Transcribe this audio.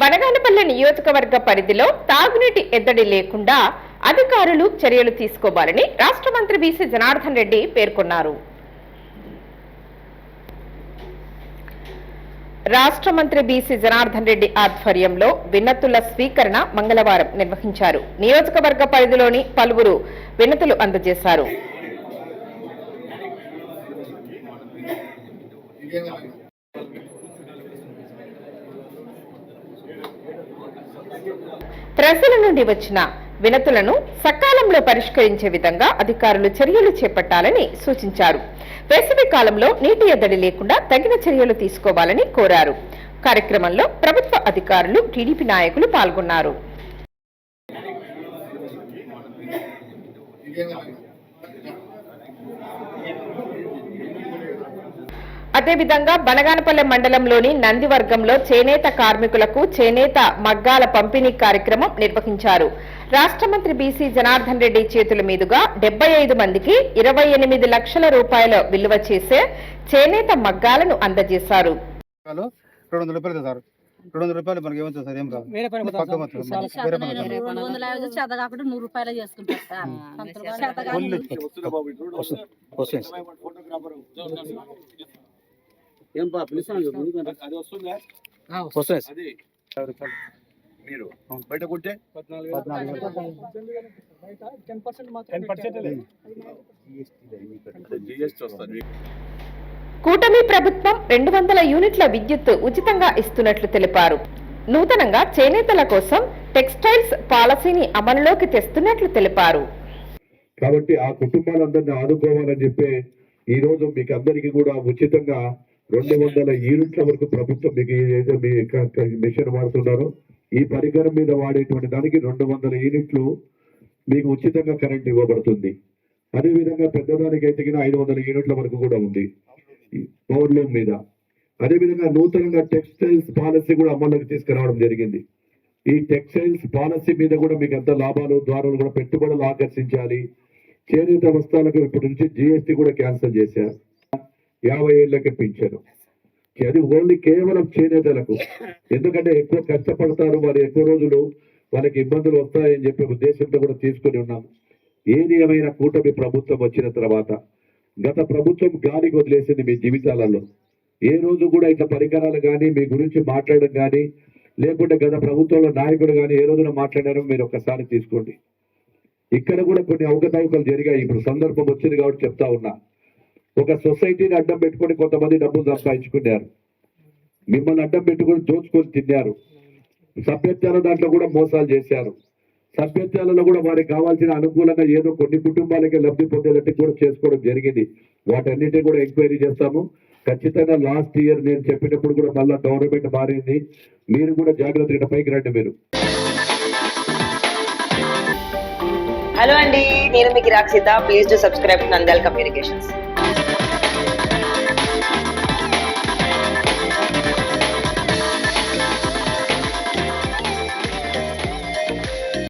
బనగానపల్లి నియోజకవర్గ పరిధిలో తాగునీటి ఎద్దడి లేకుండా అధికారులు చర్యలు తీసుకోవాలని రాష్ట్ర మంత్రి బీసీ జనార్దన్ రెడ్డి పేర్కొన్నారు. రాష్ట్ర మంత్రి బీసీ జనార్దన్ రెడ్డి ఆధ్వర్యంలో వినతుల స్వీకరణ మంగళవారం నిర్వహించారు. నియోజకవర్గ పరిధిలోని పలువురు వినతులు అందజేశారు. ప్రజల నుండి వచ్చిన వినతులను సకాలంలో పరిష్కరించే విధంగా అధికారులు చర్యలు చేపట్టాలని సూచించారు. వేసవి కాలంలో నీటి ఎద్దడి లేకుండా తగిన చర్యలు తీసుకోవాలని కోరారు. కార్యక్రమంలో ప్రభుత్వ అధికారులు టీడీపీ నాయకులు పాల్గొన్నారు. అదేవిధంగా బనగానపల్లె మండలంలోని నందివర్గంలో చేనేత కార్మికులకు చేనేత మగ్గాల పంపిణీ కార్యక్రమం నిర్వహించారు. రాష్ట్ర మంత్రి బీసీ జనార్దన్ రెడ్డి చేతుల మీదుగా డెబ్బై ఐదు మందికి ఇరవై ఎనిమిది లక్షల రూపాయల విలువ చేసే చేనేత మగ్గాలను అందజేశారు. రెండు వందల రూపాయలు మనకి ఏమవుతుంది సార్? ఏం కాదు. చేత కాకుండా నూరు రూపాయలు చేసుకుంటారు సార్. ఏం ఆ, క్వశ్చన్స్. మీరు బయట కొంటే పద్నాలుగు. జిఎస్టీ వస్తుంది. కూటమి ప్రభుత్వం రెండు వందల యూనిట్ల విద్యుత్ ఉచితంగా ఇస్తున్నట్లు తెలిపారు. నూతనంగా చేనేతల కోసం టెక్స్టైల్స్ పాలసీని అమలులోకి తెస్తున్నట్లు తెలిపారు. కాబట్టి ఆ కుటుంబాలందరినీ ఆదుకోవాలని చెప్పి ఈ రోజు మీకు అందరికీ కూడా ఉచితంగా రెండు వందల యూనిట్ల వరకు ప్రభుత్వం మీకు ఏదో మీ మిషన్ వాడుతున్నారో ఈ పరికరం మీద వాడేటువంటి దానికి రెండు వందల యూనిట్లు మీకు ఉచితంగా కరెంట్ ఇవ్వబడుతుంది. అదేవిధంగా పెద్దదానికి అయితే ఐదు వందల యూనిట్ల వరకు కూడా ఉంది పవర్ లూమ్ మీద. అదేవిధంగా నూతనంగా టెక్స్టైల్స్ పాలసీ కూడా అమల్లోకి తీసుకురావడం జరిగింది. ఈ టెక్స్టైల్స్ పాలసీ మీద కూడా మీకు ఎంత లాభాలు ద్వారాలు కూడా పెట్టుబడులు ఆకర్షించాలి. చేనేత వస్త్రాలకు ఇప్పటి నుంచి జిఎస్టీ కూడా క్యాన్సిల్ చేశారు. యాభై ఏళ్ళకి పెంచారు. అది ఓన్లీ కేవలం చేనేతలకు. ఎందుకంటే ఎక్కువ కష్టపడతారు వారు ఎక్కువ రోజులు వాళ్ళకి ఇబ్బందులు వస్తాయని చెప్పే ఉద్దేశంతో కూడా తీసుకొని ఉన్నాం. ఏది ఏమైనా కూటమి ప్రభుత్వం వచ్చిన తర్వాత గత ప్రభుత్వం గాలికి వదిలేసింది మీ జీవితాలలో. ఏ రోజు కూడా ఇట్లా పరికరాలు కానీ మీ గురించి మాట్లాడడం కానీ లేకుంటే గత ప్రభుత్వంలో నాయకుడు కానీ ఏ రోజున మాట్లాడారో మీరు ఒక్కసారి తీసుకోండి. ఇక్కడ కూడా కొన్ని అవకతవకలు జరిగాయి. ఇప్పుడు సందర్భం వచ్చింది కాబట్టి చెప్తా ఉన్నా. ఒక సొసైటీని అడ్డం పెట్టుకొని కొంతమంది డబ్బులు సంపాదించుకున్నారు. మిమ్మల్ని అడ్డం పెట్టుకొని దోచుకొని తిన్నారు. సభ్యత్వాల దాంట్లో కూడా మోసాలు చేశారు. సభ్యత్వాలలో కూడా వారికి కావాల్సిన అనుకూలంగా ఏదో కొన్ని కుటుంబాలకే లబ్ధి పొందేటట్టు కూడా చేసుకోవడం జరిగింది. వాటన్నిటిని కూడా ఎంక్వైరీ చేస్తాము. ఖచ్చితంగా లాస్ట్ ఇయర్ నేను చెప్పినప్పుడు కూడా మళ్ళా గవర్నమెంట్ మారింది. మీరు కూడా జాగ్రత్తగా పైకి రండి మీరు. హలో అండి నేను మీకు Rakshita please to subscribe Nandal communications